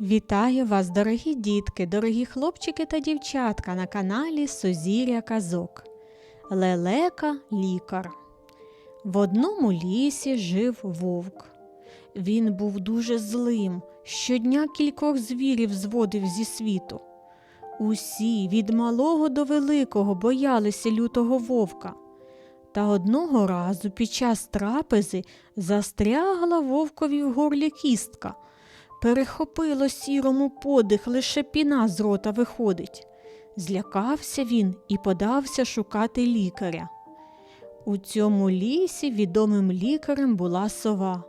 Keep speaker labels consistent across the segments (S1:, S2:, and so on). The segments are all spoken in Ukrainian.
S1: Вітаю вас, дорогі дітки, дорогі хлопчики та дівчатка на каналі Сузір'я Казок. Лелека лікар. В одному лісі жив вовк. Він був дуже злим, щодня кількох звірів зводив зі світу. Усі від малого до великого боялися лютого вовка. Та одного разу під час трапези застрягла вовкові в горлі кістка. Перехопило сірому подих, лише піна з рота виходить. Злякався він і подався шукати лікаря. У цьому лісі відомим лікарем була сова,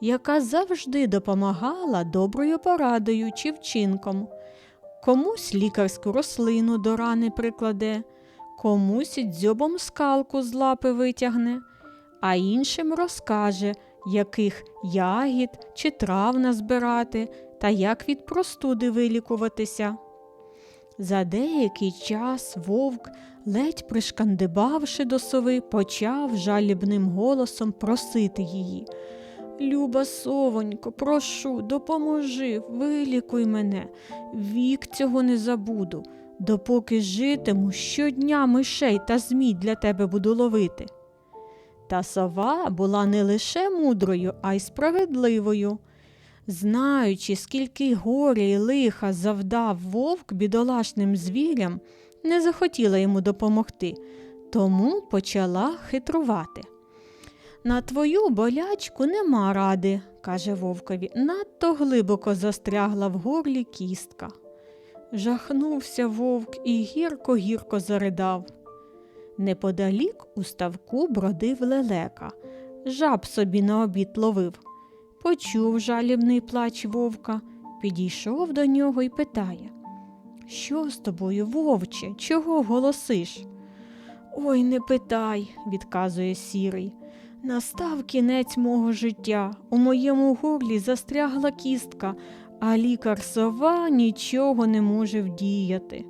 S1: яка завжди допомагала доброю порадою чи вчинком. Комусь лікарську рослину до рани прикладе, комусь дзьобом скалку з лапи витягне, а іншим розкаже, яких ягід чи трав назбирати та як від простуди вилікуватися. За деякий час вовк, ледь пришкандибавши до сови, почав жалібним голосом просити її. Люба совонько, прошу, допоможи, вилікуй мене, вік цього не забуду, допоки житиму, щодня мишей та змій для тебе буду ловити. Та сова була не лише мудрою, а й справедливою. Знаючи, скільки горя й лиха завдав вовк бідолашним звірям, не захотіла йому допомогти, тому почала хитрувати. На твою болячку нема ради, каже вовкові, надто глибоко застрягла в горлі кістка. Жахнувся вовк і гірко-гірко заридав. Неподалік у ставку бродив лелека, жаб собі на обід ловив. Почув жалібний плач вовка, підійшов до нього і питає Що з тобою, вовче, чого голосиш? Ой, не питай, відказує сірий. Настав кінець мого життя. У моєму горлі застрягла кістка, а лікар сова нічого не може вдіяти.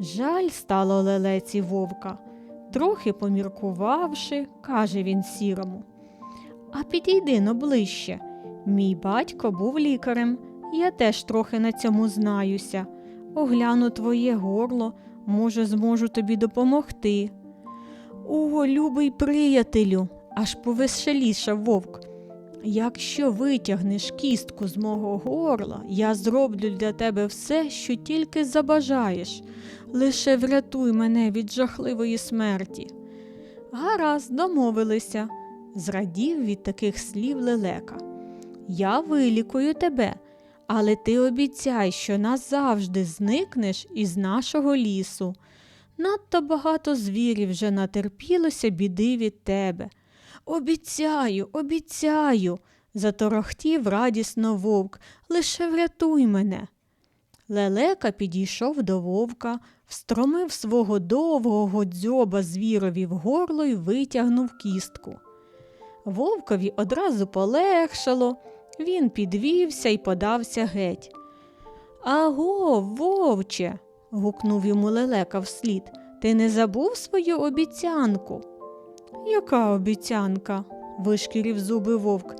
S1: Жаль стало лелеці вовка. Трохи поміркувавши, каже він сірому. А підійди но ближче. Мій батько був лікарем, я теж трохи на цьому знаюся. Огляну твоє горло, може, зможу тобі допомогти. О, любий приятелю, аж повеселішав вовк. Якщо витягнеш кістку з мого горла, я зроблю для тебе все, що тільки забажаєш. Лише врятуй мене від жахливої смерті. Гаразд, домовилися, зрадів від таких слів лелека. Я вилікую тебе, але ти обіцяй, що назавжди зникнеш із нашого лісу. Надто багато звірів вже натерпілося біди від тебе. Обіцяю, обіцяю, заторохтів радісно вовк, лише врятуй мене. Лелека підійшов до вовка, встромив свого довгого дзьоба звірові в горло й витягнув кістку. Вовкові одразу полегшало, він підвівся і подався геть. Аго, вовче, гукнув йому лелека вслід. Ти не забув свою обіцянку? Яка обіцянка? вишкірів зуби вовк.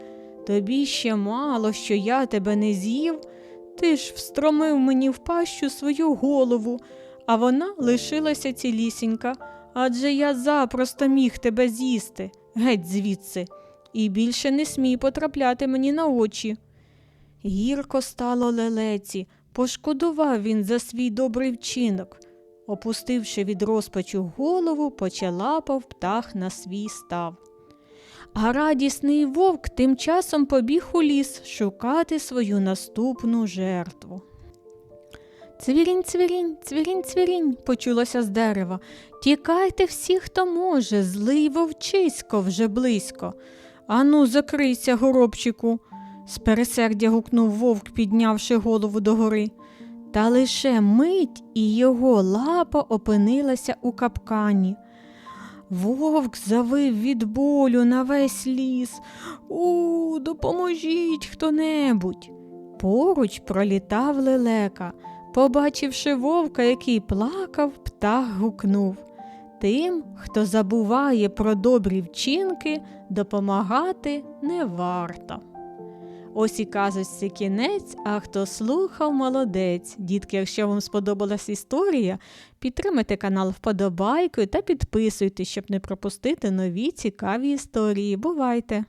S1: Тобі ще мало, що я тебе не з'їв. Ти ж встромив мені в пащу свою голову, а вона лишилася цілісінька, адже я запросто міг тебе з'їсти, геть звідси, і більше не смій потрапляти мені на очі. Гірко стало лелеці, пошкодував він за свій добрий вчинок. Опустивши від розпачу голову, почалапав птах на свій став. А радісний вовк тим часом побіг у ліс шукати свою наступну жертву. Цвірінь, цвірінь, цвірінь, цвірінь, почулося з дерева. Тікайте всі, хто може, злий вовчисько вже близько. Ану, закрийся, горобчику, з пересердя гукнув вовк, піднявши голову догори. Та лише мить і його лапа опинилася у капкані. Вовк завив від болю на весь ліс. У, допоможіть хто небудь. Поруч пролітав лелека. Побачивши вовка, який плакав, птах гукнув. Тим, хто забуває про добрі вчинки, допомагати не варто. Ось і казочці кінець, а хто слухав, молодець. Дітки, якщо вам сподобалась історія, підтримайте канал вподобайкою та підписуйтесь, щоб не пропустити нові цікаві історії. Бувайте!